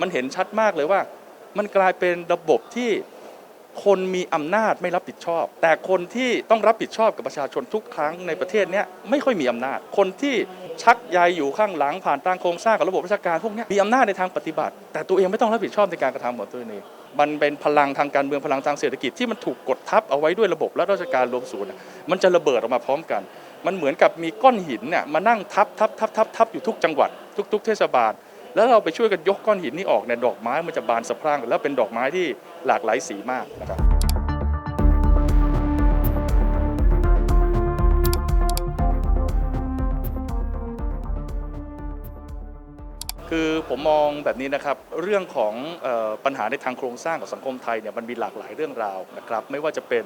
มันเห็นชัดมากเลยว่า มันกลายเป็นระบบที่คนมีอำนาจไม่รับผิดชอบ แต่คนที่ต้องรับผิดชอบกับประชาชนทุกครั้งในประเทศนี้ไม่ค่อยมีอำนาจ คนที่ชักใยอยู่ข้างหลังผ่านทางโครงสร้างกับระบบราชการพวกนี้มีอำนาจในทางปฏิบัติ แต่ตัวเองไม่ต้องรับผิดชอบในการกระทำของตัวเองมันเป็นพลังทางการเมืองพลังทางเศรษฐกิจที่มันถูกกดทับเอาไว้ด้วยระบบและราชการรวมศูนย์มันจะระเบิดออกมาพร้อมกัน มันเหมือนกับมีก้อนหินเนี่ยมานั่งทับทับทับทับทับอยู่ทุกจังหวัด ทุก ๆ เทศบาล แล้วเราไปช่วยกันยกก้อนหินนี้ออกเนี่ยดอกไม้มันจะบานสะพรั่งแล้วเป็นดอกไม้ที่หลากหลายสีมากนะครับคือผมมองแบบนี้นะครับเรื่องของปัญหาในทางโครงสร้างของสังคมไทยเนี่ยมันมีหลากหลายเรื่องราวนะครับไม่ว่าจะเป็น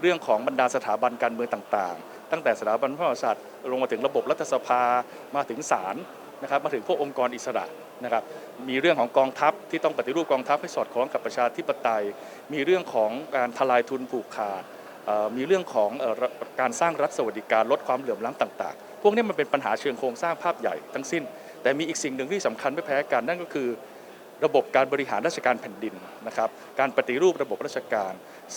เรื่องของบรรดาสถาบันการเมืองต่างๆ ตั้งแต่สถาบันพระมหากษัตริย์ลงมาถึงระบบรัฐสภามาถึงศาล นะครับมาถึงพวกองค์กรอิสระนะครับมีเรื่องของกองทัพที่ต้องปฏิรูปกองทัพให้สอดคล้องกับประชาธิปไตย มีเรื่องของการทลายทุนผูกขาดมีเรื่องของการสร้างรัฐสวัสดิการลดความเหลื่อมล้ำต่าง ๆ พวกนี้มันเป็นปัญหาเชิงโครงสร้างภาพใหญ่ทั้งสิ้น แต่มีอีกสิ่งหนึ่งที่สำคัญไม่แพ้กันนั่นก็คือ ระบบการบริหารราชการแผ่นดินนะครับการปฏิรูประบบราชการ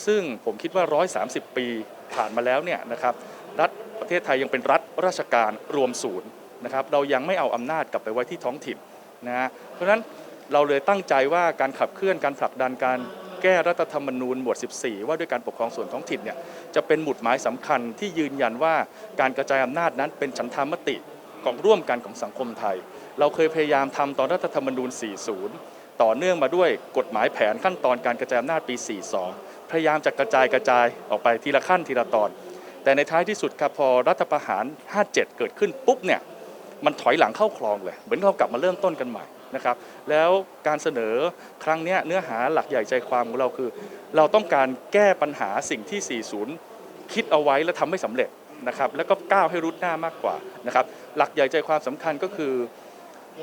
ซึ่งผมคิดว่า 130 ปีผ่านมาแล้วเนี่ยนะครับรัฐประเทศไทยยังเป็นรัฐราชการรวมศูนย์ นะครับเรายังไม่เอาอำนาจกลับไปไว้ที่ท้องถิ่นนะฮะเพราะฉะนั้นเราเลยตั้งใจว่าการขับเคลื่อนการผลักดันการแก้รัฐธรรมนูญหมวด 14 ว่าด้วยการปกครองส่วนท้องถิ่นเนี่ยจะเป็นหมุดหมายสำคัญที่ยืนยันว่าการกระจายอำนาจนั้นเป็นฉันทามติของร่วมกันของสังคมไทย เราเคยพยายามทำตอนรัฐธรรมนูญ 40 ต่อเนื่องมาด้วยกฎหมายแผนขั้นตอนการกระจายอำนาจปี 42 พยายามจะกระจายกระจายออกไปทีละขั้นทีละตอน แต่ในท้ายที่สุดครับพอรัฐประหาร 57 เกิดขึ้นปุ๊บเนี่ย มันถอยหลังเข้าคลองเลย เหมือนเรากลับมาเริ่มต้นกันใหม่นะครับ แล้วการเสนอครั้งนี้เนื้อหาหลักใหญ่ใจความของเราคือ เราต้องการแก้ปัญหาสิ่งที่ 40 คิดเอาไว้และทำไม่สำเร็จนะครับ แล้วก็ก้าวให้รุดหน้ามากกว่านะครับ หลักใหญ่ใจความสำคัญก็คือ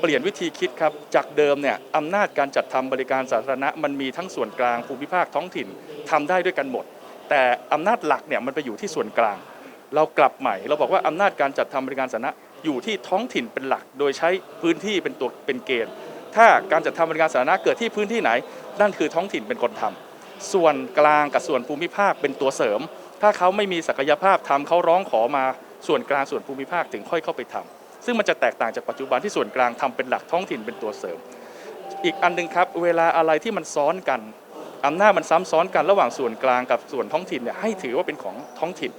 เปลี่ยนวิธีคิดครับ จากเดิมเนี่ยอำนาจการจัดทำบริการสาธารณะ มันมีทั้งส่วนกลางภูมิภาคท้องถิ่นทำได้ด้วยกันหมด แต่อำนาจหลักเนี่ยมันไปอยู่ที่ส่วนกลาง เรากลับใหม่ เราบอกว่าอำนาจการจัดทำบริการสาธารณะ อยู่ที่ท้องถิ่นเป็นหลัก โดยใช้พื้นที่เป็นตัวเป็นเกณฑ์ ถ้าการจัดทำบริการสาธารณะเกิดที่พื้นที่ไหน นั่นคือท้องถิ่นเป็นคนทำส่วนกลางกับส่วนภูมิภาคเป็นตัวเสริม ถ้าเขาไม่มีศักยภาพทำเขาร้องขอมาส่วนกลางส่วนภูมิภาคถึงค่อยเข้าไปทำซึ่งมันจะแตกต่างจากปัจจุบันที่ส่วนกลางทำเป็นหลักท้องถิ่นเป็นตัวเสริม อีกอันหนึงครับ เวลาอะไรที่มันซ้อนกันอำนาจมันซ้ำซ้อนกันระหว่างส่วนกลางกับส่วนท้องถิ่นเนี่ยให้ถือว่าเป็นของท้องถิ่น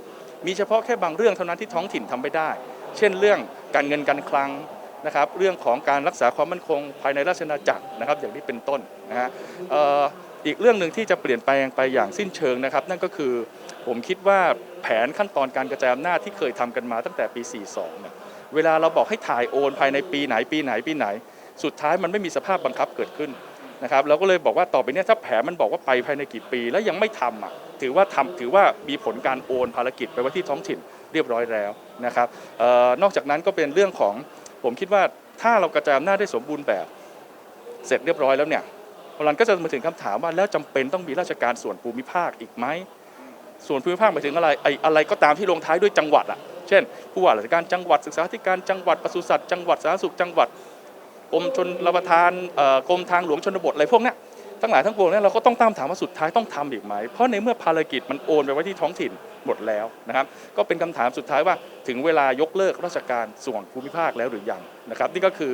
มีเฉพาะแค่บางเรื่องเท่านั้นที่ท้องถิ่นทำไม่ได้ เช่นเรื่องการเงินการคลังนะครับเรื่องของการรักษาความมั่นคงภายในราชอาณาจักรนะครับอย่างนี้เป็นต้นนะฮะอ,อ,อีกเรื่องหนึ่งที่จะเปลี่ยนแปลงไปอย่างสิ้นเชิงนะครับ นั่นก็คือผมคิดว่าแผนขั้นตอนการกระจายอำนาจที่เคยทำกันมาตั้งแต่ปี 42เนี่ยเวลาเราบอกให้ถ่ายโอนภายในปีไหนปีไหนปีไหน สุดท้ายมันไม่มีสภาพบังคับเกิดขึ้นนะครับเราก็เลยบอกว่าต่อไปนี้ถ้าแผนมันบอกว่าไปภายในกี่ปี แล้วยังไม่ทำอะถือว่าทำถือว่ามีผลการโอนภารกิจไปไว้ที่ท้องถิ่น เรียบร้อยแล้วนะครับออนอกจากนั้นก็เป็นเรื่องของผมคิดว่าถ้าเรากระจายอำนาจได้สมบูรณ์แบบเสร็จเรียบร้อยแล้วเนี่ยมันก็จะมาถึงคำถามว่าแล้วจำเป็นต้องมีราชการส่วนภูมิภาคอีกไหมส่วนภูมิภาคหมายถึงอะไรไอ้อะไรก็ตามที่ลงท้ายด้วยจังหวัดอะเช่น ผู้ว่าราชการจังหวัดศึกษาธิการจังหวัดปศุสัตว์จังหวัดสาธารณสุขจังหวัดกรมชนรับประทานกรมทางหลวงชนบทอะไรพวกเนี้ย ทั้งหลายทั้งปวงเนี่ยเราก็ต้องตามถามว่าสุดท้ายต้องทำอีกไหม เพราะในเมื่อภารกิจมันโอนไปไว้ที่ท้องถิ่นหมดแล้วนะครับ ก็เป็นคำถามสุดท้ายว่าถึงเวลายกเลิกราชการส่วนภูมิภาคแล้วหรือยังนะครับ นี่ก็คือ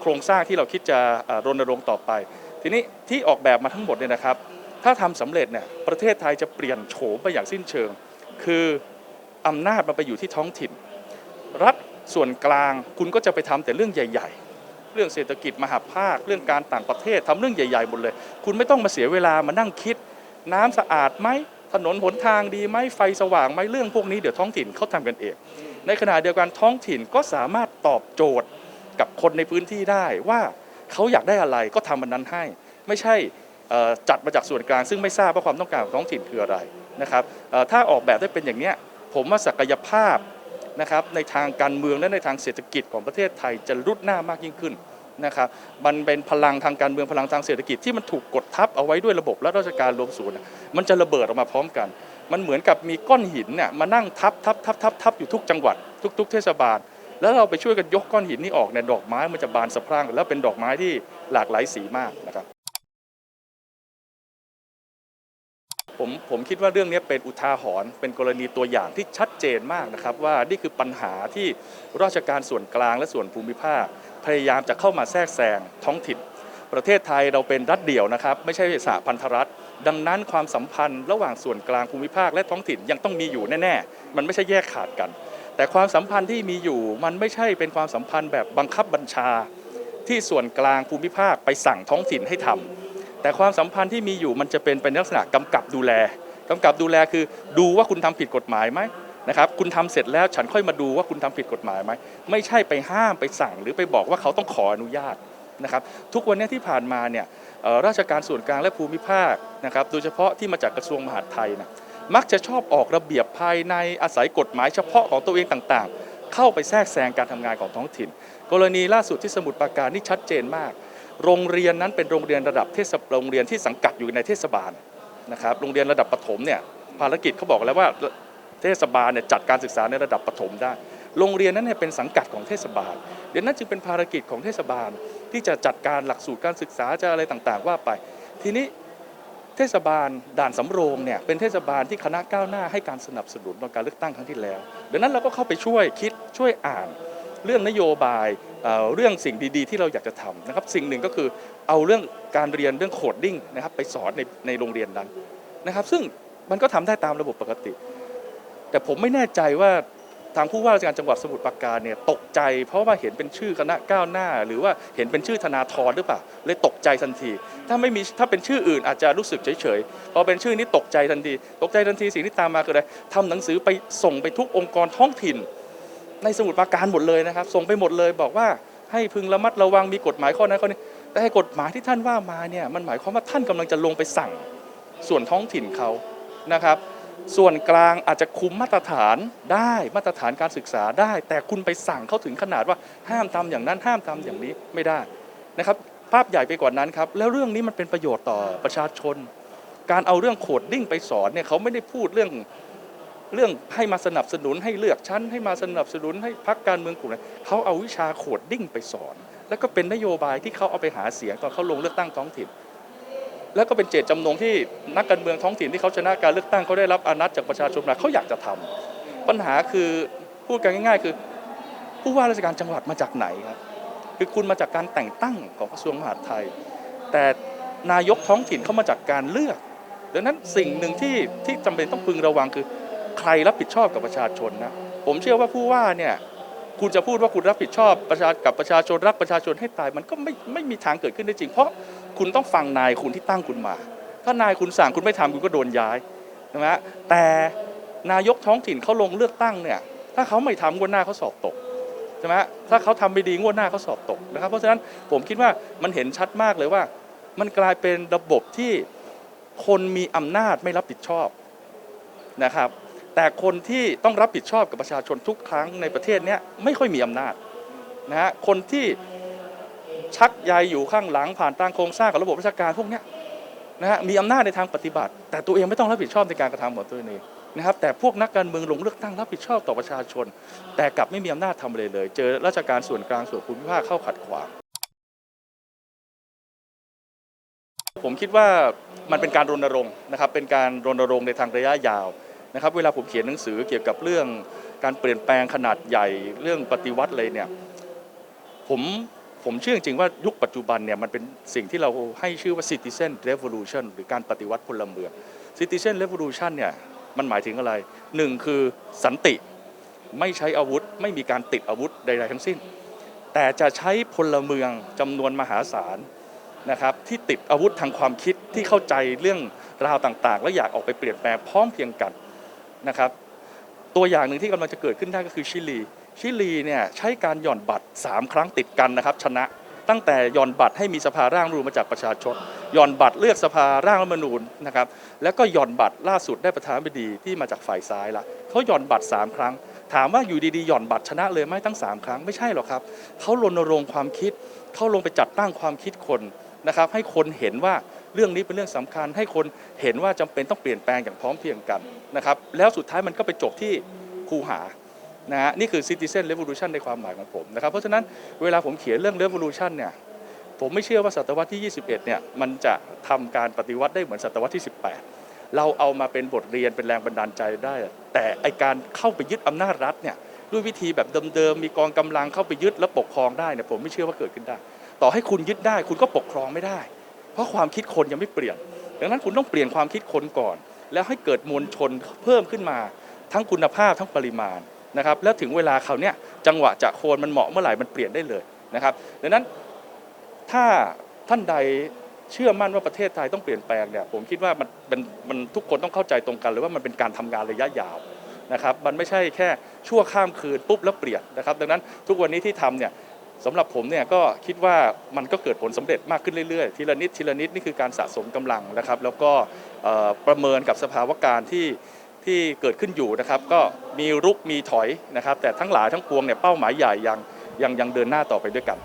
โครงสร้างที่เราคิดจะรณรงค์ต่อไป ทีนี้ที่ออกแบบมาทั้งหมดเนี่ยนะครับ ถ้าทำสำเร็จเนี่ยประเทศไทยจะเปลี่ยนโฉมไปอย่างสิ้นเชิง คืออำนาจมันไปอยู่ที่ท้องถิ่น รัฐส่วนกลางคุณก็จะไปทำแต่เรื่องใหญ่ ๆ เรื่องเศรษฐกิจมหาภาค เรื่องการต่างประเทศทำเรื่องใหญ่ๆหมดเลย คุณไม่ต้องมาเสียเวลามานั่งคิด น้ำสะอาดไหมถนนหนทางดีไหมไฟสว่างไหมเรื่องพวกนี้เดี๋ยวท้องถิ่นเขาทำกันเอง ในขณะเดียวกันท้องถิ่นก็สามารถตอบโจทย์กับคนในพื้นที่ได้ว่าเขาอยากได้อะไรก็ทำมันนั้นให้ ไม่ใช่จัดมาจากส่วนกลางซึ่งไม่ทราบว่าความต้องการของท้องถิ่นคืออะไรนะครับถ้าออกแบบได้เป็นอย่างนี้ผมว่าศักยภาพ นะครับในทางการเมืองและในทางเศรษฐกิจของประเทศไทยจะรุดหน้ามากยิ่งขึ้นนะครับมันเป็นพลังทางการเมืองพลังทางเศรษฐกิจที่มันถูกกดทับเอาไว้ด้วยระบบและราชการรวมศูนย์มันจะระเบิดออกมาพร้อมกัน มันเหมือนกับมีก้อนหินเนี่ยมานั่งทับทับทับทับทับอยู่ทุกจังหวัด ทุก ๆ เทศบาล แล้วเราไปช่วยกันยกก้อนหินนี้ออกเนี่ยดอกไม้มันจะบานสะพรั่งแล้วเป็นดอกไม้ที่หลากหลายสีมากนะครับ ผมผมคิดว่าเรื่องนี้เป็นอุทาหรณ์เป็นกรณีตัวอย่างที่ชัดเจนมากนะครับ ว่านี่คือปัญหาที่ราชการส่วนกลางและส่วนภูมิภาค พยายามจะเข้ามาแทรกแซงท้องถิ่น ประเทศไทยเราเป็นรัฐเดี่ยวนะครับ ไม่ใช่สหพันธรัฐ ดังนั้นความสัมพันธ์ระหว่างส่วนกลางภูมิภาคและท้องถิ่นยังต้องมีอยู่แน่ๆ มันไม่ใช่แยกขาดกัน แต่ความสัมพันธ์ที่มีอยู่มันไม่ใช่เป็นความสัมพันธ์แบบบังคับบัญชา ที่ส่วนกลางภูมิภาคไปสั่งท้องถิ่นให้ทำ แต่ความสัมพันธ์ที่มีอยู่มันจะเป็นเป็นลักษณะกำกับดูแลกำกับดูแลคือดูว่าคุณทำผิดกฎหมายไหมนะครับคุณทำเสร็จแล้วฉันค่อยมาดูว่าคุณทำผิดกฎหมายไหมไม่ใช่ไปห้ามไปสั่ง หรือไปบอกว่าเขาต้องขออนุญาตนะครับทุกวันนี้ที่ผ่านมาเนี่ยราชการส่วนกลางและภูมิภาคนะครับโดยเฉพาะที่มาจากกระทรวงมหาดไทยนะมักจะชอบออกระเบียบภายในอาศัยกฎหมายเฉพาะของตัวเองต่างๆ เข้าไปแทรกแซงการทำงานของท้องถิ่น กรณีล่าสุดที่สมุทรปราการนี่ชัดเจนมาก โรงเรียนนั้นเป็นโรงเรียนระดับเทศโรงเรียนที่สังกัดอยู่ในเทศบาลนะครับโรงเรียนระดับประถมเนี่ยภารกิจเขาบอกแล้วว่าเทศบาลเนี่ยจัดการศึกษาในระดับประถมได้ โรงเรียนนั้นเนี่ยเป็นสังกัดของเทศบาล เดี๋ยวนั้นจึงเป็นภารกิจของเทศบาลที่จะจัดการหลักสูตรการศึกษาจะอะไรต่างๆ ว่าไป ทีนี้เทศบาลด่านสำโรงเนี่ยเป็นเทศบาลที่คณะก้าวหน้าให้การสนับสนุนตอนการเลือกตั้งครั้งที่แล้วดังนั้นเราก็เข้าไปช่วยคิดช่วยอ่านเรื่องนโยบาย เเรื่องสิ่งดีๆ ที่เราอยากจะทำนะครับสิ่งหนึ่งก็คือเอาเรื่องการเรียนเรื่องโคดดิ้งนะครับไปสอนในในโรงเรียนนั้นนะครับ ซึ่งมันก็ทำได้ตามระบบปกติ แต่ผมไม่แน่ใจว่าทางผู้ว่าราชการจังหวัดสมุทรปราการเนี่ยตกใจ เพราะว่าเห็นเป็นชื่อคณะก้าวหน้า หรือว่าเห็นเป็นชื่อธนาธรหรือเปล่าเลยตกใจทันที ถ้าไม่มีถ้าเป็นชื่ออื่นอาจจะรู้สึกเฉยๆพอเป็นชื่อนี้ตกใจทันที ตกใจทันทีสิ่งที่ตามมาคืออะไรทำหนังสือไปส่งไปทุกองค์กรท้องถิ่น ในสมุทรปราการหมดเลยนะครับ ส่งไปหมดเลยบอกว่าให้พึงระมัดระวังมีกฎหมายข้อนั้นข้อนี้แต่ให้กฎหมายที่ท่านว่ามาเนี่ยมันหมายความว่าท่านกำลังจะลงไปสั่งส่วนท้องถิ่นเขานะครับ ส่วนกลางอาจจะคุมมาตรฐานได้มาตรฐานการศึกษาได้ แต่คุณไปสั่งเขาถึงขนาดว่าห้ามทำอย่างนั้นห้ามทำอย่างนี้ไม่ได้นะครับ ภาพใหญ่ไปกว่านั้นครับ แล้วเรื่องนี้มันเป็นประโยชน์ต่อประชาชน การเอาเรื่องโคดดิ้งไปสอนเนี่ยเขาไม่ได้พูดเรื่อง เรื่องให้มาสนับสนุนให้เลือกชั้น ให้มาสนับสนุนให้พักการเมืองกลุ่มไหนเขาเอาวิชาโคดดิ้งไปสอน แล้วก็เป็นนโยบายที่เขาเอาไปหาเสียงตอนเขาลงเลือกตั้งท้องถิ่น แล้วก็เป็นเจตจำนงที่นักการเมืองท้องถิ่นที่เขาชนะการเลือกตั้งเขาได้รับอานัตจากประชาชนมาเขาอยากจะทำปัญหาคือพูดกันง่าย ๆ คือ ผู้ว่าราชการจังหวัดมาจากไหนครับคือคุณมาจากการแต่งตั้งของกระทรวงมหาดไทย แต่นายกท้องถิ่นเขามาจากการเลือกดังนั้นสิ่งหนึ่งที่ที่จำเป็นต้องพึงระวังคือ ใครรับผิดชอบกับประชาชนนะผมเชื่อว่าผู้ว่าเนี่ยคุณจะพูดว่าคุณรับผิดชอบประชากับประชาชนรักประชาชนให้ตายมันก็ไม่ไม่มีทางเกิดขึ้นได้จริง เพราะคุณต้องฟังนายคุณที่ตั้งคุณมา ถ้านายคุณสั่งคุณไม่ทำคุณก็โดนย้ายใช่ไหมฮะแต่นายกท้องถิ่นเขาลงเลือกตั้งเนี่ยถ้าเขาไม่ทำงวดหน้าเขาสอบตกใช่ไหมฮะถ้าเขาทำไม่ดีงวดหน้าเขาสอบตกนะครับ เพราะฉะนั้นผมคิดว่ามันเห็นชัดมากเลยว่า มันกลายเป็นระบบที่คนมีอำนาจไม่รับผิดชอบนะครับ แต่คนที่ต้องรับผิดชอบกับประชาชนทุกครั้งในประเทศนี้ไม่ค่อยมีอำนาจนะฮะคนที่ชักใยอยู่ข้างหลังผ่านทางโครงสร้างของระบบราชการพวกนี้นะฮะมีอำนาจในทางปฏิบัติ แต่ตัวเองไม่ต้องรับผิดชอบในการกระทำของตัวเองนะครับแต่พวกนักการเมืองลงเลือกตั้งรับผิดชอบต่อประชาชน แต่กลับไม่มีอำนาจทำอะไรเลย เจอราชการส่วนกลางส่วนภูมิภาคเข้าขัดขวางผมคิดว่ามันเป็นการรณรงค์นะครับเป็นการรณรงค์ในทางระยะยาว นะครับเวลาผมเขียนหนังสือเกี่ยวกับเรื่องการเปลี่ยนแปลงขนาดใหญ่เรื่องปฏิวัติเลยเนี่ยผมผมเชื่อจริงว่ายุคปัจจุบันเนี่ยมันเป็นสิ่งที่เราให้ชื่อว่า citizen revolution หรือการปฏิวัติพลเมือง citizen revolution เนี่ยมันหมายถึงอะไรหนึ่งคือสันติไม่ใช้อาวุธ ไม่มีการติดอาวุธใด ๆ ทั้งสิ้น แต่จะใช้พลเมืองจำนวนมหาศาลนะครับที่ติดอาวุธทางความคิดที่เข้าใจเรื่องราวต่างๆ และอยากออกไปเปลี่ยนแปลงพร้อมเพียงกัน นะครับตัวอย่างหนึ่งที่กำลังจะเกิดขึ้นได้ก็คือชิลี ชิลีเนี่ยใช้การหย่อนบัตร 3 ครั้งติดกันนะครับชนะตั้งแต่หย่อนบัตรให้มีสภาร่างรัฐธรรมนูญมาจากประชาชนหย่อนบัตรเลือกสภาร่างรัฐธรรมนูญนะครับแล้วก็หย่อนบัตรล่าสุดได้ประธานาธิบดีที่มาจากฝ่ายซ้ายละเขาหย่อนบัตร 3 ครั้ง ถามว่าอยู่ดีๆหย่อนบัตรชนะเลยไหมทั้ง 3 ครั้งไม่ใช่หรอกครับเขารณรงค์ความคิดเขาลงไปจัดตั้งความคิดคนนะครับให้คนเห็นว่า เรื่องนี้เป็นเรื่องสำคัญให้คนเห็นว่าจำเป็นต้องเปลี่ยนแปลงอย่างพร้อมเพรียงกันนะครับแล้วสุดท้ายมันก็ไปจบที่คูหานะฮะนี่คือ citizen revolution ในความหมายของผมนะครับเพราะฉะนั้นเวลาผมเขียนเรื่อง revolution เนี่ยผมไม่เชื่อว่าศตวรรษที่ 21 เนี่ยมันจะทำการปฏิวัติได้เหมือนศตวรรษที่ 18 เราเอามาเป็นบทเรียนเป็นแรงบันดาลใจได้ แต่ไอการเข้าไปยึดอำนาจรัฐเนี่ยด้วยวิธีแบบเดิมๆมีกองกำลังเข้าไปยึดและปกครองได้เนี่ยผมไม่เชื่อว่าเกิดขึ้นได้ ต่อให้คุณยึดได้ คุณก็ปกครองไม่ได้ ราะความคิดคนยังไม่เปลี่ยน ดังนั้นคุณต้องเปลี่ยนความคิดคนก่อน แล้วให้เกิดมวลชนเพิ่มขึ้นมา ทั้งคุณภาพทั้งปริมาณนะครับ แล้วถึงเวลาเขาเนี่ยจังหวะจะโคนมันเหมาะเมื่อไหร่มันเปลี่ยนได้เลยนะครับ ดังนั้นถ้าท่านใดเชื่อมั่นว่าประเทศไทยต้องเปลี่ยนแปลงเนี่ยผมคิดว่ามันมันมันทุกคนต้องเข้าใจตรงกันเลยว่ามันเป็นการทำงานระยะยาวนะครับ มันไม่ใช่แค่ชั่วข้ามคืนปุ๊บแล้วเปลี่ยนนะครับ ดังนั้นทุกวันนี้ที่ทำเนี่ย สำหรับผมเนี่ยก็คิดว่ามันก็เกิดผลสำเร็จมากขึ้นเรื่อยๆ ทีละนิดทีละนิดนี่คือการสะสมกำลังนะครับ แล้วก็ประเมินกับสภาวะการที่ที่เกิดขึ้นอยู่นะครับ ก็มีรุกมีถอยนะครับ แต่ทั้งหลายทั้งปวงเนี่ยเป้าหมายใหญ่ยังยังยังเดินหน้าต่อไปด้วยกัน